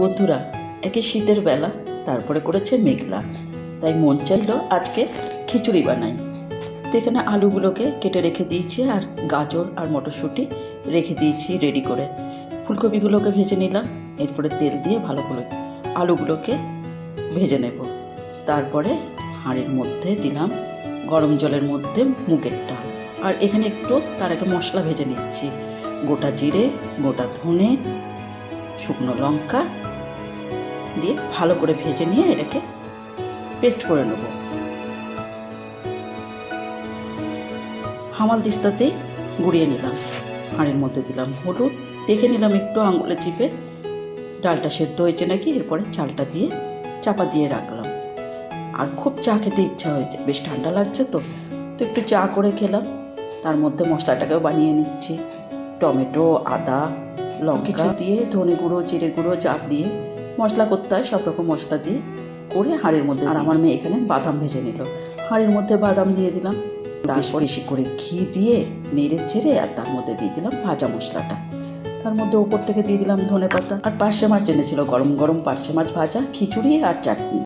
বন্ধুরা, একে শীতের বেলা, তারপরে করেছে মেঘলা। তাই মন চাইলো আজকে খিচুড়ি বানাই। তো এখানে আলুগুলোকে কেটে রেখে দিয়েছি আর গাজর আর মটরশুঁটি রেখে দিয়েছি রেডি করে। ফুলকপিগুলোকে ভেজে নিলাম, এরপরে তেল দিয়ে ভালো করে আলুগুলোকে ভেজে নেব। তারপরে হাঁড়ির মধ্যে দিলাম গরম জলের মধ্যে মুগের ডাল। আর এখানে একটু তার আগে মশলা ভেজে নিচ্ছি। গোটা জিরে, গোটা ধনে শুকনো লঙ্কা দিয়ে ভালো করে ভেজে নিয়ে এটাকে পেস্ট করে নেব। হামাল দিস্তাতেই গুঁড়িয়ে নিলাম। হাঁড়ির মধ্যে দিলাম হলুদ। দেখে নিলাম একটু আঙুলে চিপে ডালটা সেদ্ধ হয়েছে নাকি, এরপরে চালটা দিয়ে চাপা দিয়ে রাখলাম। আর খুব চা খেতে ইচ্ছা হয়েছে, বেশ ঠান্ডা লাগছে তো তো একটু চা করে খেলাম। তার মধ্যে মশলাটাকেও বানিয়ে নিচ্ছি। টমেটো, আদা লঙ্কা দিয়ে ধনে গুঁড়ো জিরে গুঁড়ো চাপ দিয়ে মশলা করতে হয় সব রকম মশলা দিয়ে করে হাঁড়ির মধ্যে আর আমার মেয়ে এখানে বাদাম ভেজে নিল। হাঁড়ির মধ্যে বাদাম দিয়ে দিলাম। তারপর বেশি করে ঘি দিয়ে নেড়ে চেড়ে আর তার মধ্যে দিয়ে দিলাম ভাজা মশলাটা। তার মধ্যে ওপর থেকে দিয়ে দিলাম ধনে পাতা। আর পার্শে মাছ এনেছিল গরম গরম পার্শে মাছ ভাজা খিচুড়ি আর চাটনি।